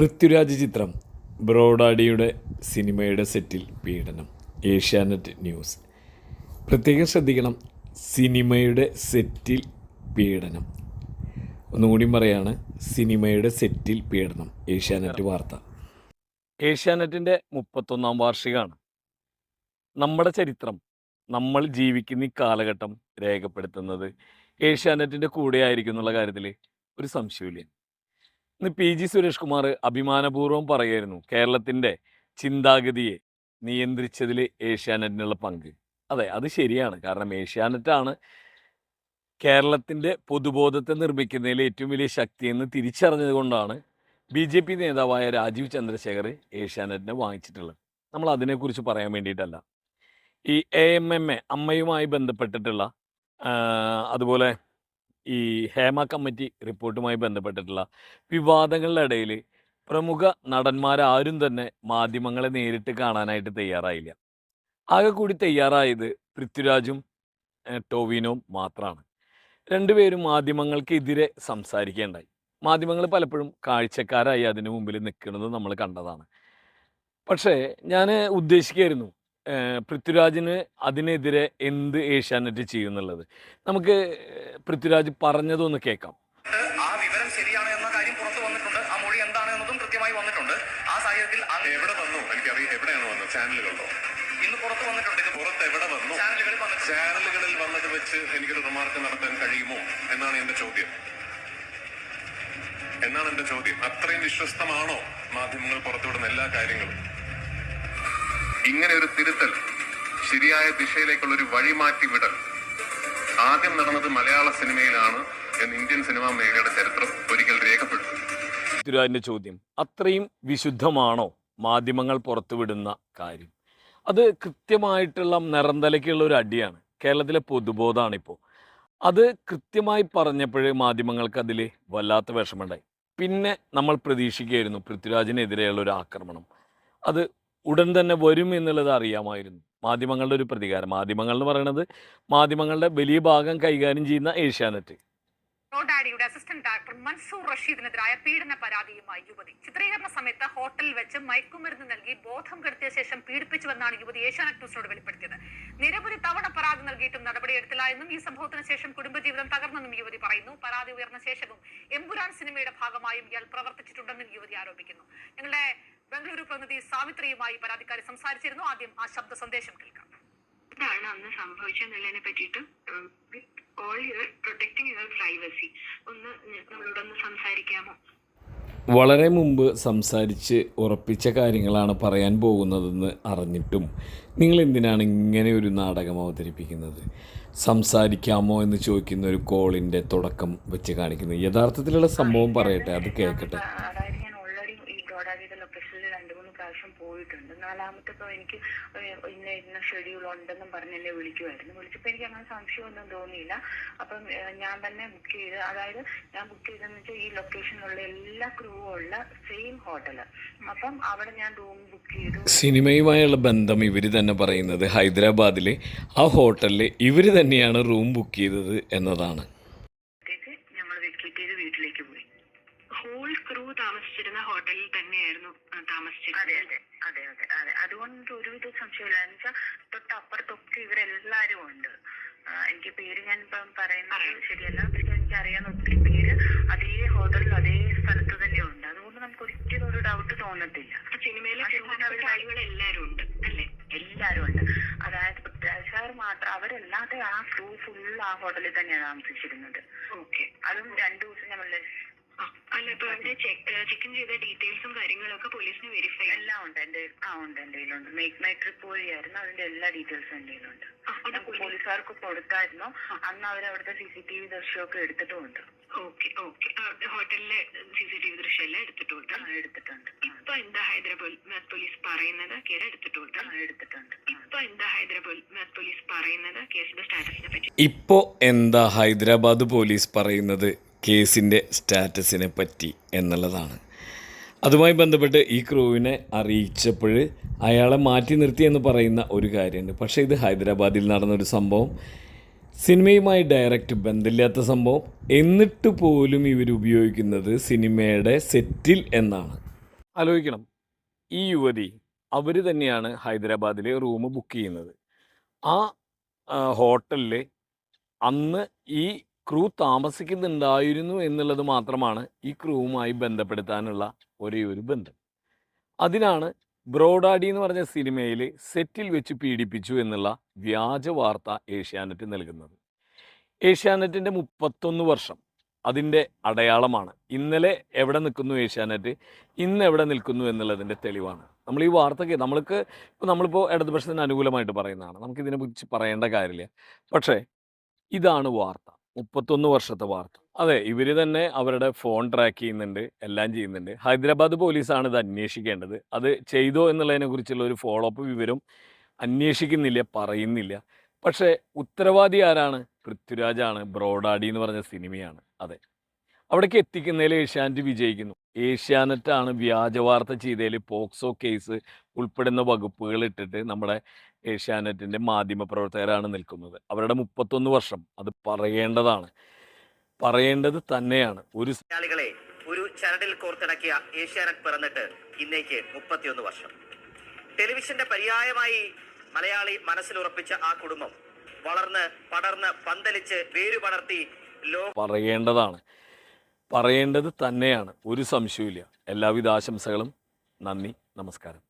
പൃഥ്വിരാജ് ചിത്രം ബ്രോഡാഡിയുടെ സിനിമയുടെ സെറ്റിൽ പീഡനം. ഏഷ്യാനെറ്റ് ന്യൂസ്. പ്രത്യേകം ശ്രദ്ധിക്കണം സിനിമയുടെ സെറ്റിൽ പീഡനം. ഒന്നുകൂടി പറയാണ് സിനിമയുടെ സെറ്റിൽ പീഡനം. ഏഷ്യാനെറ്റ് വാർത്ത. ഏഷ്യാനെറ്റിന്റെ മുപ്പത്തൊന്നാം വാർഷികമാണ് നമ്മുടെ ചരിത്രം നമ്മൾ ജീവിക്കുന്ന ഈ കാലഘട്ടം രേഖപ്പെടുത്തുന്നത് ഏഷ്യാനെറ്റിന്റെ കൂടെ ആയിരിക്കും എന്നുള്ള കാര്യത്തിൽ ഒരു സംശയമില്ല ഇന്ന് പി. ജി. സുരേഷ് കുമാർ അഭിമാനപൂർവം പറയായിരുന്നു കേരളത്തിന്റെ ചിന്താഗതിയെ നിയന്ത്രിച്ചതിൽ ഏഷ്യാനെറ്റിനുള്ള പങ്ക്. അതെ അത് ശരിയാണ്. കാരണം ഏഷ്യാനെറ്റാണ് കേരളത്തിന്റെ പൊതുബോധത്തെ നിർമ്മിക്കുന്നതിൽ ഏറ്റവും വലിയ ശക്തിയെന്ന് തിരിച്ചറിഞ്ഞതുകൊണ്ടാണ് ബി. ജെ. പി നേതാവായ രാജീവ് ചന്ദ്രശേഖർ ഏഷ്യാനെറ്റിനെ വാങ്ങിച്ചിട്ടുള്ളത്. നമ്മൾ അതിനെക്കുറിച്ച് പറയാൻ വേണ്ടിയിട്ടല്ല. ഈ എ എം എം എ അമ്മയുമായി ബന്ധപ്പെട്ടിട്ടുള്ള അതുപോലെ ഈ ഹേമ കമ്മിറ്റി റിപ്പോർട്ടുമായി ബന്ധപ്പെട്ടിട്ടുള്ള വിവാദങ്ങളുടെ ഇടയിൽ പ്രമുഖ നടന്മാരാരും തന്നെ മാധ്യമങ്ങളെ നേരിട്ട് കാണാനായിട്ട് തയ്യാറായില്ല. ആകെ കൂടി തയ്യാറായത് പൃഥ്വിരാജും ടോവിനോ മാത്രമാണ് രണ്ടുപേരും മാധ്യമങ്ങൾക്കെതിരെ സംസാരിക്കേണ്ടായി. മാധ്യമങ്ങൾ പലപ്പോഴും കാഴ്ചക്കാരായി അതിനു മുമ്പിൽ നിൽക്കുന്നത് നമ്മൾ കണ്ടതാണ്. പക്ഷേ ഞാൻ ഉദ്ദേശിക്കായിരുന്നു പൃഥ്വിരാജിന് അതിനെതിരെ എന്ത് ഏഷ്യാനെറ്റ് ചെയ്യുന്നുള്ളത്? നമുക്ക് പൃഥ്വിരാജ് പറഞ്ഞതൊന്ന് കേൾക്കാം. ആ വിവരം ശരിയാണ് എന്ന കാര്യം പുറത്തു വന്നിട്ടുണ്ട്. ആ മൊഴി എന്താണ് എന്നതും കൃത്യമായി വന്നിട്ടുണ്ട്. ആ സാഹചര്യത്തിൽ എവിടെ വന്നു? എനിക്കറിയാം എവിടെയാണ് വന്നത്? ചാനലുകളിലോ ഇന്ന് പുറത്തു വന്നിട്ടുണ്ട്. ഇത് പുറത്ത് എവിടെ വന്നു? ചാനലുകളിൽ ചാനലുകളിൽ വന്നത് വെച്ച് എനിക്കൊരു റിമാർക്ക് നടത്താൻ കഴിയുമോ? എന്നാണ് എന്റെ ചോദ്യം. എന്നാണ് എന്റെ ചോദ്യം. അത്രയും വിശ്വസ്തമാണോ? മാധ്യമങ്ങൾ പുറത്തുവിടുന്ന എല്ലാ കാര്യങ്ങളും. ഇങ്ങനെ ഒരു തിരുത്തൽ ശരിയായ ദിശയിലേക്കുള്ള ഒരു വഴിമാറ്റി വിടൽ. ആദ്യം നടന്നത് മലയാള സിനിമയിലാണ് എന്ന് ഇന്ത്യൻ സിനിമാ മേഖലയുടെ ചരിത്രം ഒരിക്കൽ രേഖപ്പെടുത്തും. ചോദ്യം അത്രയും വിശുദ്ധമാണോ മാധ്യമങ്ങൾ പുറത്തുവിടുന്ന കാര്യം? അത് കൃത്യമായിട്ടുള്ള നിറന്തലയ്ക്കുള്ള ഒരു അടിയാണ്. കേരളത്തിലെ പൊതുബോധമാണ് ഇപ്പോൾ അത് കൃത്യമായി പറഞ്ഞപ്പോഴേ മാധ്യമങ്ങൾക്ക് അതിൽ വല്ലാത്ത വിഷമമുണ്ടായി. പിന്നെ നമ്മൾ പ്രതീക്ഷിക്കുകയായിരുന്നു പൃഥ്വിരാജിനെതിരെയുള്ള ഒരു ആക്രമണം. അത് ഉടൻ തന്നെ വരും എന്നുള്ളത് അറിയാമായിരുന്നു. മാധ്യമങ്ങളുടെ ഒരു പ്രതികാരം. മാധ്യമങ്ങൾ എന്ന് പറയുന്നത് മാധ്യമങ്ങളുടെ വലിയ ഭാഗം കൈകാര്യം ചെയ്യുന്ന ഏഷ്യാനെറ്റ്. ഡാഡിയുടെ അസിസ്റ്റന്റ് ഡയറക്ടർ മൻസൂർ റഷീദിനെതിരായ പീഡന പരാതിയുമായി യുവതി. ചിത്രീകരണ സമയത്ത് ഹോട്ടലിൽ വെച്ച് മയക്കുമരുന്ന് നൽകി ബോധം കെടുത്തിയ ശേഷം പീഡിപ്പിച്ചുവെന്നാണ് യുവതി ഏഷ്യാനെറ്റ് ന്യൂസിനോട് വെളിപ്പെടുത്തിയത്. നിരവധി തവണ പരാതി നൽകിയിട്ടും നടപടിയെടുത്തില്ല എന്നും ഈ സംഭവത്തിന് ശേഷം കുടുംബജീവിതം തകർന്നെന്നും യുവതി പറയുന്നു. പരാതി ഉയർന്ന ശേഷവും എമ്പുരാൻ സിനിമയുടെ ഭാഗമായും ഇയാൾ പ്രവർത്തിച്ചിട്ടുണ്ടെന്നും യുവതി ആരോപിക്കുന്നു. ഞങ്ങളുടെ ബംഗളൂരു പ്രതിനിധി സാവിത്രിയുമായി പരാതിക്കാരി സംസാരിച്ചിരുന്നു. ആദ്യം ആ ശബ്ദ സന്ദേശം കേൾക്കാം. എന്താണ് അന്ന് സംഭവിച്ചെന്നുള്ളതിനെ പറ്റിയിട്ട് with all your protecting your privacy ഒന്ന് നമ്മളോടൊന്ന് സംസാരിക്കാമോ? വളരെ മുമ്പ് സംസാരിച്ച് ഉറപ്പിച്ച കാര്യങ്ങളാണ് പറയാൻ പോകുന്നതെന്ന് അറിഞ്ഞിട്ടും നിങ്ങൾ എന്തിനാണ് ഇങ്ങനെ ഒരു നാടകം അവതരിപ്പിക്കുന്നത്? സംസാരിക്കാമോ എന്ന് ചോദിക്കുന്ന ഒരു കോളിന്റെ തുടക്കം വെച്ച് കാണിക്കുന്നത് യഥാർത്ഥത്തിലുള്ള സംഭവം പറയട്ടെ അത് കേൾക്കട്ടെ. ഗോഡാദിയുടെ ലൊക്കേഷനിൽ രണ്ട് മൂന്ന് പ്രാവശ്യം പോയിട്ടുണ്ട്. നാലാമത്തെ എനിക്ക് ഇന്ന ഇന്ന ഷെഡ്യൂൾ ഉണ്ടെന്നും പറഞ്ഞ് എന്നെ വിളിക്കുമായിരുന്നു വിളിച്ചപ്പോൾ എനിക്ക് അങ്ങനെ സംശയമൊന്നും തോന്നിയില്ല. അപ്പം ഞാൻ തന്നെ ബുക്ക് ചെയ്ത് അതായത് ഞാൻ ബുക്ക് ചെയ്തെന്ന് വെച്ചാൽ ഈ ലൊക്കേഷനിലുള്ള എല്ലാ ക്രൂവും ഉള്ള സെയിം ഹോട്ടൽ അപ്പം അവിടെ ഞാൻ റൂം ബുക്ക് ചെയ്തു. സിനിമയുമായുള്ള ബന്ധം ഇവർ തന്നെ പറയുന്നത് ഹൈദരാബാദിലെ ആ ഹോട്ടലിൽ ഇവർ തന്നെയാണ് റൂം ബുക്ക് ചെയ്തത് എന്നതാണ്. ഹോൾ ക്രൂ താമസിച്ചിരുന്ന ഹോട്ടലിൽ തന്നെയായിരുന്നു താമസിച്ചിരുന്നത്. അതെ അതെ അതെ അതെ അതുകൊണ്ട് ഒരുവിധ സംശയമില്ല. എന്ന് വെച്ചാൽ തൊട്ടപ്പുറത്തൊക്കെ ഇവരെല്ലാരും ഉണ്ട്. എനിക്ക് പേര് ഞാൻ ഇപ്പം പറയുന്നത് ശരിയല്ല. പക്ഷെ എനിക്ക് അറിയാവുന്ന ഒത്തിരി പേര് അതേ ഹോട്ടലിൽ അതേ സ്ഥലത്ത് തന്നെ ഉണ്ട്. അതുകൊണ്ട് നമുക്ക് ഒരിക്കലും ഒരു ഡൗട്ട് തോന്നത്തില്ല. സിനിമയിലെ എല്ലാരും ഉണ്ട് അല്ലെ? എല്ലാരും ഉണ്ട്. അതായത് പൃഥ്വിരാജ് മാത്രം അവരല്ലാതെ ആ ക്രൂ ഫുൾ ആ ഹോട്ടലിൽ തന്നെയാണ് താമസിച്ചിരുന്നത്. ഓക്കെ. അതും രണ്ടു ദിവസം ഞമ്മൾ അല്ല ഇപ്പൊ അവന്റെ ചെക്ക് ചെയ്ത ഡീറ്റെയിൽസും കാര്യങ്ങളൊക്കെ പോലീസിന് വെരിഫൈ എല്ലാം ഉണ്ട് എന്റെ ആ ഉണ്ട് എന്റെ കയ്യിലുണ്ട്. മേക്ക് മൈ ട്രിപ്പ് വഴിയായിരുന്നു അതിന്റെ എല്ലാ ഡീറ്റെയിൽസും എന്റെ കയ്യിലുണ്ട്. ഞാൻ പോലീസുകാർക്ക് കൊടുത്തായിരുന്നു. അന്ന് അവർ അവിടുത്തെ സി സി ടി വി ദൃശ്യമൊക്കെ എടുത്തിട്ടുമുണ്ട്. Okay okay. ഹോട്ടലിലെ സി സി ടി വി ദൃശ്യം എല്ലാം എടുത്തിട്ടുണ്ട്. എടുത്തിട്ടുണ്ട് ഇപ്പൊ എന്താ ഹൈദരാബാദ് പോലീസ് പറയുന്നത്? കേസ് എടുത്തിട്ടുണ്ട്. എടുത്തിട്ടുണ്ട് ഇപ്പൊ എന്താ ഹൈദരാബാദ് പോലീസ് പറയുന്നത്? കേസിന്റെ സ്റ്റാറ്റസിനെ പറ്റി. ഇപ്പോ എന്താ ഹൈദരാബാദ് പോലീസ് പറയുന്നത്? കേസിന്റെ സ്റ്റാറ്റസിനെ പറ്റി എന്നുള്ളതാണ്. അതുമായി ബന്ധപ്പെട്ട് ഈ ക്രൂവിനെ അറിയിച്ചപ്പോൾ അയാളെ മാറ്റി നിർത്തി എന്ന് പറയുന്ന ഒരു കാര്യമുണ്ട്. പക്ഷേ ഇത് ഹൈദരാബാദിൽ നടന്നൊരു സംഭവം സിനിമയുമായി ഡയറക്റ്റ് ബന്ധമില്ലാത്ത സംഭവം. എന്നിട്ട് പോലും ഇവർ ഉപയോഗിക്കുന്നത് സിനിമയുടെ സെറ്റിൽ എന്നാണ്. ആലോചിക്കണം. ഈ യുവതി അവർ തന്നെയാണ് ഹൈദരാബാദിൽ റൂം ബുക്ക് ചെയ്യുന്നത്. ആ ഹോട്ടലിൽ അന്ന് ഈ ക്രൂ താമസിക്കുന്നുണ്ടായിരുന്നു എന്നുള്ളത് മാത്രമാണ് ഈ ക്രൂവുമായി ബന്ധപ്പെടുത്താനുള്ള ഒരേ ഒരു ബന്ധം. അതിനാണ് ബ്രോഡാഡി എന്ന് പറഞ്ഞ സിനിമയിൽ സെറ്റിൽ വെച്ച് പീഡിപ്പിച്ചു എന്നുള്ള വ്യാജ വാർത്ത ഏഷ്യാനെറ്റ് നൽകുന്നത്. ഏഷ്യാനെറ്റിന്റെ മുപ്പത്തൊന്ന് വർഷം അതിന്റെ അടയാളമാണ്. ഇന്നലെ എവിടെ നിൽക്കുന്നു ഏഷ്യാനെറ്റ്? ഇന്ന് എവിടെ നിൽക്കുന്നു എന്നുള്ളതിന്റെ തെളിവാണ്. നമ്മൾ ഈ വാർത്തയ്ക്ക് നമ്മൾക്ക് ഇപ്പോൾ നമ്മളിപ്പോൾ ഇടതുപക്ഷത്തിന് അനുകൂലമായിട്ട് പറയുന്നതാണ്. നമുക്കിതിനെ കുറിച്ച് പറയേണ്ട കാര്യമില്ല. പക്ഷേ ഇതാണ് വാർത്ത. മുപ്പത്തൊന്ന് വർഷത്തെ വാർത്ത. അതെ ഇവർ തന്നെ അവരുടെ ഫോൺ ട്രാക്ക് ചെയ്യുന്നുണ്ട് എല്ലാം ചെയ്യുന്നുണ്ട്. ഹൈദരാബാദ് പോലീസാണ് ഇത് അന്വേഷിക്കേണ്ടത്. അത് ചെയ്തോ എന്നുള്ളതിനെ കുറിച്ചുള്ള ഒരു ഫോളോ അപ്പ് വിവരം അന്വേഷിക്കുന്നില്ല പറയുന്നില്ല. പക്ഷേ ഉത്തരവാദി ആരാണ്? പൃഥ്വിരാജാണ് ബ്രോഡാഡി എന്ന് പറഞ്ഞ സിനിമയാണ്. അതെ. അവിടേക്ക് എത്തിക്കുന്നതിൽ ഏഷ്യാനെറ്റ് വിജയിക്കുന്നു. ഏഷ്യാനെറ്റാണ് വ്യാജ വാർത്ത ചെയ്തതിൽ പോക്സോ കേസ് ഉൾപ്പെടുന്ന വകുപ്പുകൾ ഇട്ടിട്ട് നമ്മുടെ ഏഷ്യാനെറ്റിന്റെ മാധ്യമ പ്രവർത്തകരാണ് നിൽക്കുന്നത്. അവരുടെ മുപ്പത്തൊന്ന് വർഷം അത് പറയേണ്ടതാണ്. പറയേണ്ടത് തന്നെയാണ്. ഒരു മലയാളികളെ ഒരു ചരടിൽ കോർത്തിണക്കിയ ഏഷ്യാനെറ്റ് പിറന്നിട്ട് ഇന്നേക്ക് മുപ്പത്തിയൊന്ന് വർഷം. ടെലിവിഷന്റെ പര്യായമായി മലയാളി മനസ്സിലുറപ്പിച്ച ആ കുടുംബം വളർന്ന് പടർന്ന് പന്തലിച്ച് വേരുപടർത്തി ലോ പറയേണ്ടതാണ്. പറയേണ്ടത് തന്നെയാണ്. ഒരു സംശയവുമില്ല. എല്ലാവിധ ആശംസകളും. നന്ദി. നമസ്കാരം.